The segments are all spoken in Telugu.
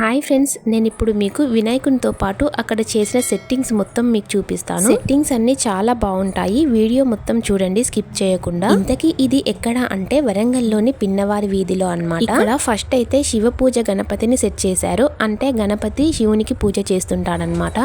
హాయ్ ఫ్రెండ్స్ నేను ఇప్పుడు మీకు వినాయకునితో పాటు అక్కడ చేసిన సెట్టింగ్స్ మొత్తం మీకు చూపిస్తాను. సెట్టింగ్స్ అన్ని చాలా బాగుంటాయి. వీడియో మొత్తం చూడండి స్కిప్ చేయకుండా. ఇంతకీ ఇది ఎక్కడ అంటే వరంగల్లోని పిన్నవారి వీధిలో అన్నమాట. ఇక్కడ ఫస్ట్ అయితే శివ పూజ గణపతిని సెట్ చేశారు. అంటే గణపతి శివునికి పూజ చేస్తుంటాడనమాట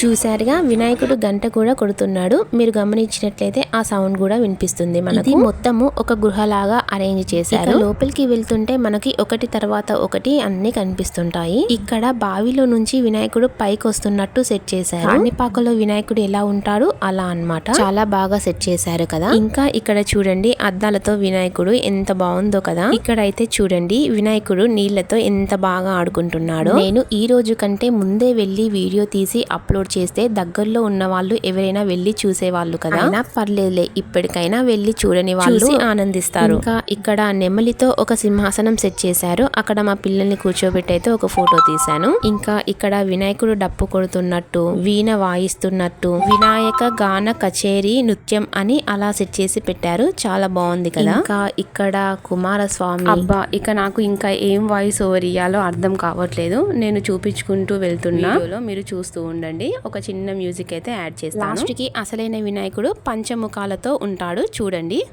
చూశారుగా వినాయకుడు గంట కూడా కొడుతున్నాడు. మీరు గమనించినట్లయితే ఆ సౌండ్ కూడా వినిపిస్తుంది మనకి. మొత్తము ఒక గుహలాగా అరేంజ్ చేశారు. లోపలికి వెళ్తుంటే మనకి ఒకటి తర్వాత ఒకటి అన్ని కనిపిస్తుంటాయి. ఇక్కడ బావిలో నుంచి వినాయకుడు పైకి వస్తున్నట్టు సెట్ చేశారు. కాణిపాకలో వినాయకుడు ఎలా ఉంటాడు? అలా అన్నమాట. చాలా బాగా సెట్ చేశారు కదా. ఇంకా ఇక్కడ చూడండి అద్దాలతో వినాయకుడు ఎంత బాగుందో కదా. ఇక్కడ అయితే చూడండి వినాయకుడు నీళ్ళతో ఎంత బాగా ఆడుకుంటున్నాడు. నేను ఈ రోజు కంటే ముందే వెళ్ళి వీడియో తీసి అప్లోడ్ చేస్తే దగ్గరలో ఉన్న వాళ్ళు ఎవరైనా వెళ్ళి చూసేవాళ్ళు కదా? అయినా పర్లేదులే ఇప్పటికైనా వెళ్ళి చూడని వాళ్ళు ఆనందిస్తారు. ఇంకా ఇక్కడ నెమలితో ఒక సింహాసనం సెట్ చేశారు. అక్కడ మా పిల్లల్ని కూర్చోబెట్టి అయితే ఒక ఫోటో తీశాను. ఇంకా ఇక్కడ వినాయకుడు డప్పు కొడుతున్నట్టు వీణ వాయిస్తున్నట్టు వినాయక గాన కచేరీ నృత్యం అని అలా సెట్ చేసి పెట్టారు. చాలా బాగుంది కదా? ఇంకా ఇక్కడ కుమారస్వామి. అబ్బా ఇక నాకు ఇంకా ఏం వాయిస్ ఓవర్ ఇయ్యాలో అర్థం కావట్లేదు. నేను చూపించుకుంటూ వెళ్తున్నా. మీరు చూస్తూ ఉండండి. ఒక చిన్న మ్యూజిక్ అయితే యాడ్ చేస్తాను. లాస్ట్కి అసలైన వినాయకుడు పంచముఖాలతో ఉంటాడు. చూడండి.